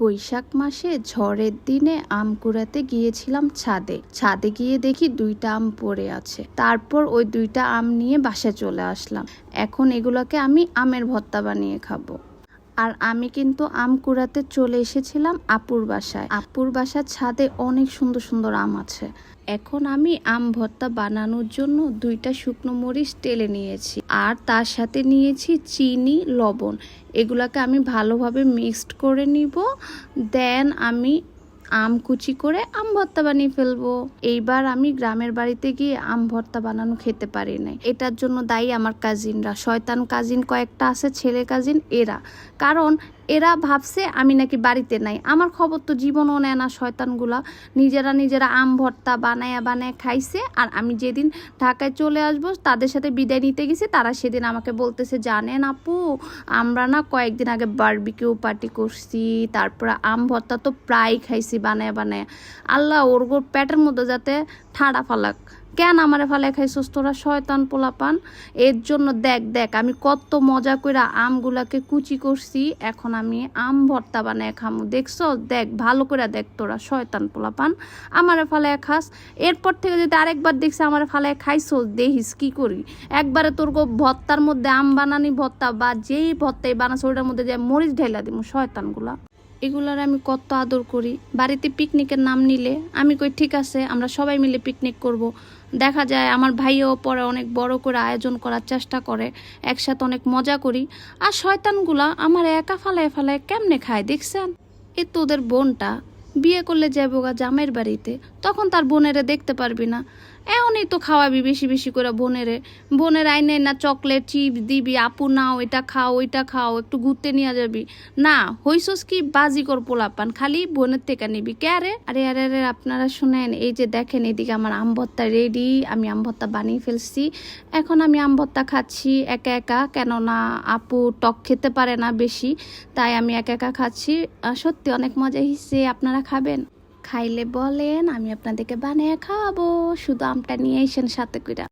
বৈশাখ মাসে ঝড়ের দিনে আম কুড়াতে গিয়েছিলাম ছাদে। ছাদে গিয়ে দেখি দুইটা আম পড়ে আছে। তারপর ওই দুইটা আম নিয়ে বাসায় চলে আসলাম। এখন এগুলোকে আমি আমের ভর্তা বানিয়ে খাব। আর আমি কিন্তু আম কুড়াতে চলে এসেছিলাম আপুর বাসায়। আপুর বাসার ছাদে অনেক সুন্দর সুন্দর আম আছে। এখন আমি আম ভর্তা বানানোর জন্য দুইটা শুকনো মরিচ টেলে নিয়েছি আর তার সাথে নিয়েছি চিনি, লবণ। এগুলাকে আমি ভালোভাবে মিক্সড করে নিব। দেন আমি আম কুচি করে আম ভর্তা বানিয়ে ফেলব। এইবার আমি গ্রামের বাড়িতে গিয়ে আম ভর্তা বানানো খেতে পারি নাই। এটার জন্য দায়ী আমার কাজিনরা শয়তান কাজিন কয়েকটা আছে, ছেলে কাজিন এরা। কারণ এরা ভাবছে আমি নাকি বাড়িতে নাই। আমার খবর তো জীবনও নেয় না শয়তানগুলা। নিজেরা নিজেরা আম ভর্তা বানায়া বানায় খাইছে আর আমি যেদিন ঢাকায় চলে আসব, তাদের সাথে বিদায় নিতে গেছি, তারা সেদিন আমাকে বলতেছে, জানেন আপু, আমরা না কয়েকদিন আগে বারবিকিউ পার্টি করছি, তারপরে আম ভর্তা তো প্রায় খাইছি। বানায় বানায়। আল্লাহ ওর গোর পেটের মধ্যে যাতে ঠাড়া ফালাক। কেন আমারে ফালে খাইছস তোরা, শয়তান পোলাপান? এর জন্য দেখ দেখ, আমি কত মজা করে আমগুলাকে কুচি করছি, এখন আমি আম ভর্তা বানায় খামু। দেখছ? দেখ, ভালো করে দেখ তোরা, শয়তান পোলাপান। আমারে ফালে খাস। এরপর থেকে যদি আরেকবার দেখছি আমারে ফালে খাইছো দেখিস কি করি। একবারে তোর গো ভর্তার মধ্যে আম বানানি ভর্তা বা যেই ভর্তাই বানাস ওটার মধ্যে যে মরিচ ঢেলা দিব শয়তানগুলা। এগুলার আমি কত আদর করি। বাড়িতে পিকনিকের নাম নিলে আমি কই, ঠিক আছে, আমরা সবাই মিলে পিকনিক করব। দেখা যায় আমার ভাইও পরে অনেক বড় করে আয়োজন করার চেষ্টা করে, একসাথে অনেক মজা করি। আর শয়তানগুলা আমার একা ফালায় ফালায় কেমনে খায়, দেখছেন? এ তোদের বোনটা। বিয়ে করলে যাব গা জামাইয়ের বাড়িতে, তখন তার বোনেরা দেখতে পারবি না। এমনই তো খাওয়াবি বেশি বেশি করে বোনেরে। বোনের আইনে না, চকলেট চিপস দিবি, আপু নাও, এটা খাও, ওইটা খাও, একটু ঘুরতে নিয়ে যাবি। না, হইসস কি বাজি কর পোলাপান, খালি বোনের থেকে নিবি। কে আরে? আরে আরে আরে, আপনারা শুনেন, এই যে দেখেন, এদিকে আমার আম ভর্তা রেডি আমি আম ভর্তা বানিয়ে ফেলছি। এখন আমি আম ভর্তা খাচ্ছি একা একা, কেননা আপু টক খেতে পারে না বেশি, তাই আমি একা একা খাচ্ছি। সত্যি অনেক মজা হয়েছে আপনারা খাবেন? খাইলে বলেন আমি আপনাদেরকে বানিয়ে খাওয়াবো। শুধু আমটা নিয়ে এসেন সাথে করে।